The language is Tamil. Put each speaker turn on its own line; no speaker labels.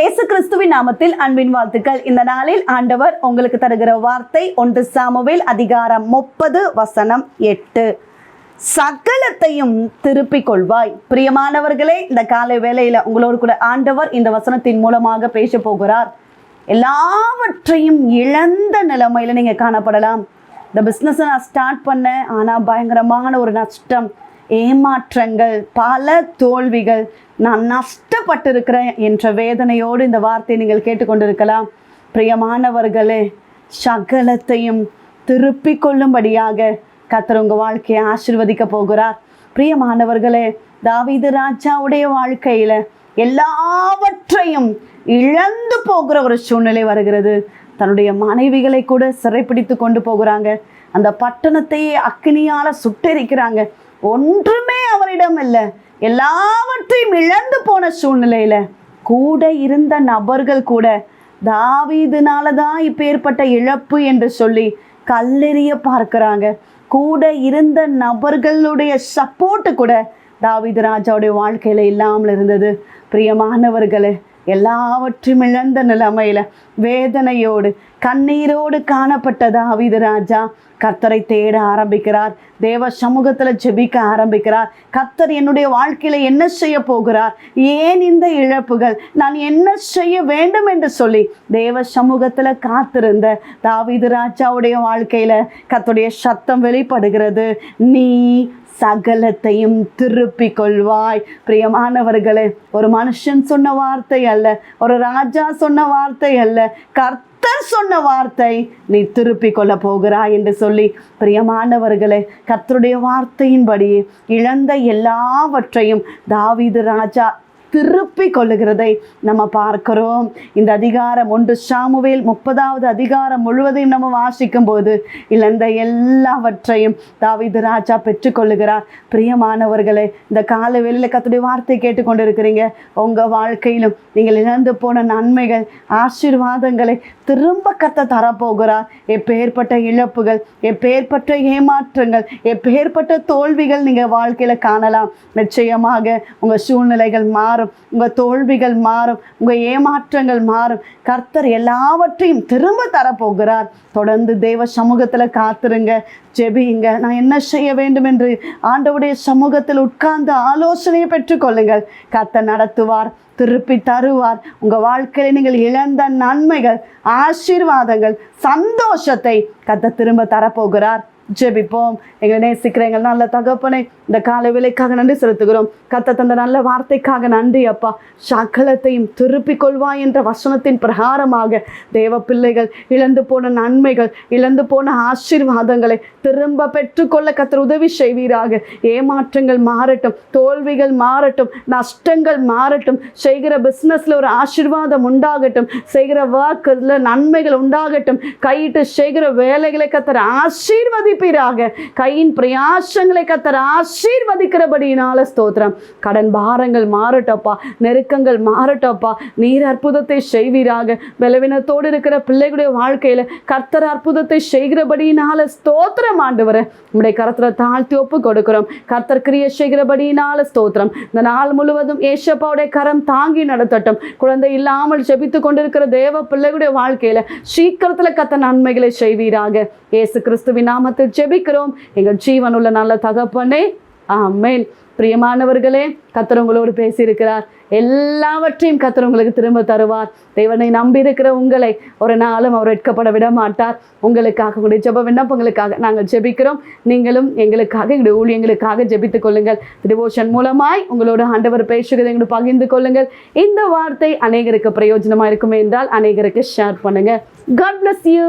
இயேசு கிறிஸ்துவின் நாமத்தில் அன்பின் வாழ்த்துக்கள். இந்த நாளில் ஆண்டவர் உங்களுக்கு தருகிற வார்த்தை ஒன்று சாமுவேல் அதிகாரம் முப்பது வசனம் எட்டு. சகலத்தையும் திருப்பிக் கொள்வாய். பிரியமானவர்களே இந்த காலை வேளையில உங்களோடு கூட ஆண்டவர் இந்த வசனத்தின் மூலமாக பேச போகிறார். எல்லாவற்றையும் இழந்த நிலைமையில நீங்க காணப்படலாம். இந்த பிஸ்னஸை நான் ஸ்டார்ட் பண்ணேன் ஆனால் பயங்கரமான ஒரு நஷ்டம் ஏமாற்றங்கள் பல தோல்விகள் நான் நஷ்டப்பட்டிருக்கிறேன் என்ற வேதனையோடு இந்த வார்த்தையை நீங்கள் கேட்டுக்கொண்டிருக்கலாம். பிரியமானவர்களே சகலத்தையும் திருப்பிக் கொள்ளும்படியாக கத்தர் உங்கள் வாழ்க்கையை ஆசிர்வதிக்க போகிறார். பிரியமானவர்களே தாவீது ராஜாவுடைய வாழ்க்கையில் எல்லாவற்றையும் இழந்து போகிற ஒரு சூழ்நிலை வருகிறது. தன்னுடைய மனைவிகளை கூட சிறைப்பிடித்து கொண்டு போகிறாங்க. அந்த பட்டணத்தையே அக்னியால் சுட்டெரிக்கிறாங்க. ஒன்றுமே அவரிடம் இல்லை எல்லாவற்றையும் இழந்து போன சூழ்நிலையில கூட இருந்த நபர்கள் கூட தாவீதுனால தான் இப்போ ஏற்பட்ட இழப்பு என்று சொல்லி கல்லெறிய பார்க்குறாங்க. கூட இருந்த நபர்களுடைய சப்போர்ட்டு கூட தாவீது ராஜாவுடைய வாழ்க்கையில இல்லாமல் இருந்தது. பிரியமானவர்களே எல்லாவற்றும் இழந்த நிலைமையில வேதனையோடு கண்ணீரோடு காணப்பட்ட தாவீது ராஜா கர்த்தரை தேட ஆரம்பிக்கிறார். தேவ சமூகத்தில் ஜெபிக்க ஆரம்பிக்கிறார். கர்த்தர் என்னுடைய வாழ்க்கையில் என்ன செய்ய போகிறார்? ஏன் இந்த இழப்புகள்? நான் என்ன செய்ய வேண்டும் என்று சொல்லி தேவ சமூகத்தில் காத்திருந்த தாவிது ராஜாவுடைய வாழ்க்கையில் கர்த்தருடைய சத்தம் வெளிப்படுகிறது. நீ சகலத்தையும் திருப்பிக் கொள்வாய். பிரியமானவர்களே ஒரு மனுஷன் சொன்ன வார்த்தை அல்ல ஒரு ராஜா சொன்ன வார்த்தை அல்ல கர்த்தர் சொன்ன வார்த்தை நீ திருப்பிக் கொள்ள போகிறாய் என்று சொல்லி பிரியமானவர்களே கர்த்தருடைய வார்த்தையின்படி இழந்த எல்லாவற்றையும் தாவீது ராஜா திருப்பி கொள்ளுகிறதை நம்ம பார்க்கிறோம். இந்த அதிகாரம் ஒன்று சாமுவேல் முப்பதாவது அதிகாரம் முழுவதையும் நம்ம வாசிக்கும் போது இழந்த எல்லாவற்றையும் தாவிது ராஜா பெற்றுக்கொள்ளுகிறார். பிரியமானவர்களே இந்த கால வெளியில் கத்துடைய வார்த்தை கேட்டுக்கொண்டிருக்கிறீங்க. உங்கள் வாழ்க்கையிலும் நீங்கள் இழந்து போன நன்மைகள் ஆசீர்வாதங்களை திரும்ப கத்த தரப்போகிறார். எப்பேற்பட்ட இழப்புகள் எப்பேற்பட்ட ஏமாற்றங்கள் எப்பேற்பட்ட தோல்விகள் நீங்கள் வாழ்க்கையில் காணலாம். நிச்சயமாக உங்கள் சூழ்நிலைகள் மாறும். உங்கள் தோல்விகள் மாறும். உங்கள் ஏமாற்றங்கள் மாறும். கர்த்தர் எல்லாவற்றையும் திரும்ப தரப்போகிறார். தொடர்ந்து தேவ சமூகத்தில் காத்துருங்க. ஜெபியுங்க நான் என்ன செய்ய வேண்டும் என்று ஆண்டவுடைய சமூகத்தில் உட்கார்ந்து ஆலோசனையை பெற்றுக்கொள்ளுங்கள் கர்த்தர் நடத்துவார் திருப்பி தருவார். உங்க வாழ்க்கையில் நீங்கள் இழந்த நன்மைகள் ஆசீர்வாதங்கள் சந்தோஷத்தை கத்த திரும்ப தரப்போகிறார். ஜெபிப்போம். எங்களை நேசிக்கிற எங்கள் நல்ல தகப்பனை இந்த காலை வேலைக்காக நன்றி செலுத்துகிறோம். கத்த தந்த நல்ல வார்த்தைக்காக நன்றி அப்பா. சகலத்தையும் திருப்பிக் கொள்வாய் என்ற வசனத்தின் பிரகாரமாக தேவ பிள்ளைகள் இழந்து போன நன்மைகள் இழந்து போன ஆசீர்வாதங்களை திரும்ப பெற்றுக்கொள்ள கத்தர் உதவி செய்வீராக. ஏமாற்றங்கள் மாறட்டும் தோல்விகள் மாறட்டும் நஷ்டங்கள் மாறட்டும் செய்கிற பிஸ்னஸில் ஒரு ஆசீர்வாதம் உண்டாகட்டும் செய்கிற ஒர்க்கில் நன்மைகள் உண்டாகட்டும் கையிட்டு செய்கிற வேலைகளை கத்தர் ஆசீர்வதிப்பீராக கையின் பிரயாசங்களை கத்தர் ஆசீர்வதிக்கிறபடியினால ஸ்தோத்திரம். கடன் பாரங்கள் மாறட்டப்பா. நெருக்கங்கள் மாறட்டப்பா. நீர் அற்புதத்தை செய்வீராக. பலவீனத்தோடு இருக்கிற பிள்ளைகளுடைய வாழ்க்கையில் கர்த்தர் அற்புதத்தை செய்கிறபடியினால ஸ்தோத்திரம் ஆண்டு வர உடைய கரத்துல தாழ்த்தி ஒப்பு கொடுக்கிறோம். கர்த்தர் கிரிய செய்கிறபடியினால ஸ்தோத்திரம். இந்த நாள் முழுவதும் ஏசப்பாவுடைய கரம் தாங்கி நடத்தட்டும். குழந்தை இல்லாமல் ஜெபித்து கொண்டிருக்கிற தேவ பிள்ளைகளுடைய வாழ்க்கையில் சீக்கிரத்தில் கத்த நன்மைகளை செய்வீராக. இயேசு கிறிஸ்துவின் நாமத்தில் ஜெபிக்கிறோம். எங்கள் ஜீவனுள்ள நல்ல தகப்பனே ஆமேன். பிரியமானவர்களே கத்திரவங்களோடு பேசியிருக்கிறார். எல்லாவற்றையும் கத்தர் உங்களுக்கு திரும்ப தருவார். தேவனை நம்பியிருக்கிற உங்களை ஒரு நாளும் அவர் எட்கப்பட விட மாட்டார் உங்களுக்காக உங்களுடைய ஜெப விண்ணப்பங்களுக்காக நாங்கள் ஜெபிக்கிறோம். நீங்களும் எங்களுக்காக எங்களுடைய ஊழியங்களுக்காக ஜெபித்துக் கொள்ளுங்கள். டிவோஷன் மூலமாய் உங்களோட ஆண்டவர் பேசுகிறதை எங்களுக்கு பகிர்ந்து கொள்ளுங்கள். இந்த வார்த்தை அநேகருக்கு பிரயோஜனமாக இருக்குமே என்றால் அநேகருக்கு ஷேர் பண்ணுங்கள் காட் பிளஸ் யூ